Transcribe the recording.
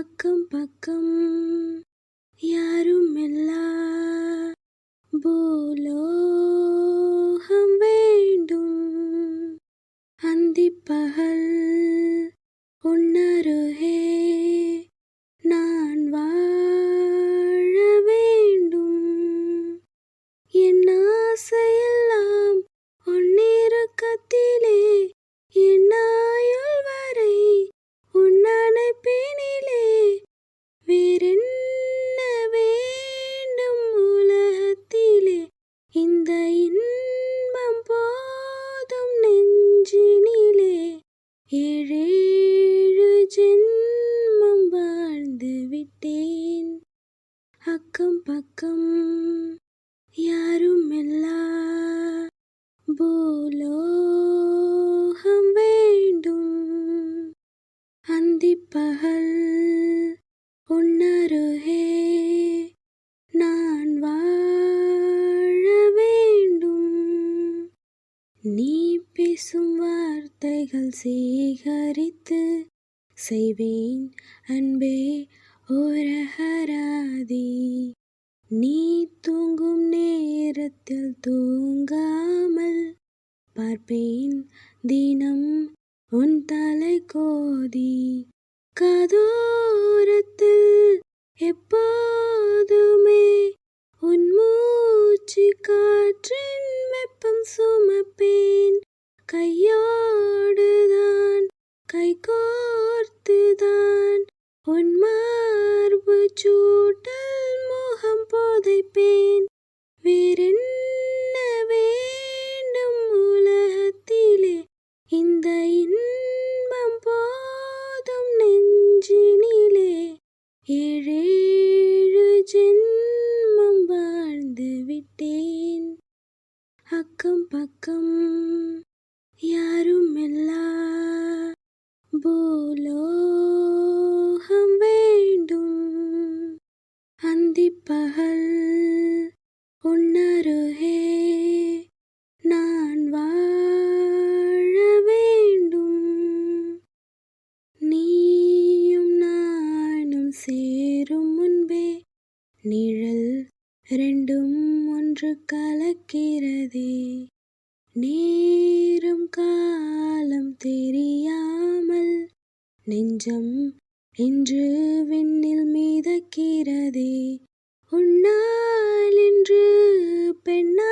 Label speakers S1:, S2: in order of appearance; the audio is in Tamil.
S1: அக்கம் பக்கம் யாரும் இல்லா போலோ அக்கம் பக்கம் யாரும் இல்லா பூலோகம் வேண்டும். அந்திப்பகல் உன்னருகே நான் வாழ வேண்டும். நீ பேசும் வார்த்தைகள் சேகரித்து செய்வேன் அன்பே ஓரகராதி நீ தூங்கும் நேரத்தில் தூங்காமல் பார்ப்பேன். தினம் உன் தலை கோதி கதோரத்தில் எப்போதுமே உன் மூச்சு காற்றின் வெப்பம் சுமப்பேன். கையோடுதான் கை கோர்த்துதான் உன் மார்பு சூட்டல் புதைப்பேன். வேறென்ன வேண்டும் உலகத்திலே? இந்த இன்பம் போதும் நெஞ்சினிலே. ஏழேழு ஜென்மம் வாழ்ந்து விட்டேன். அக்கம் பக்கம் யாரும் இல்லா பூலோகம் பகல் உன்னருகே நான் வாழ வேண்டும். நீயும் நானும் சேரும் முன்பே நிழல் ரெண்டும் ஒன்று கலக்கிறதே. நேரம் காலம் தெரியாமல் நெஞ்சம் என்று விண்ணில் மீதக்கிறதே. உன்னால் என்று பெண்ணா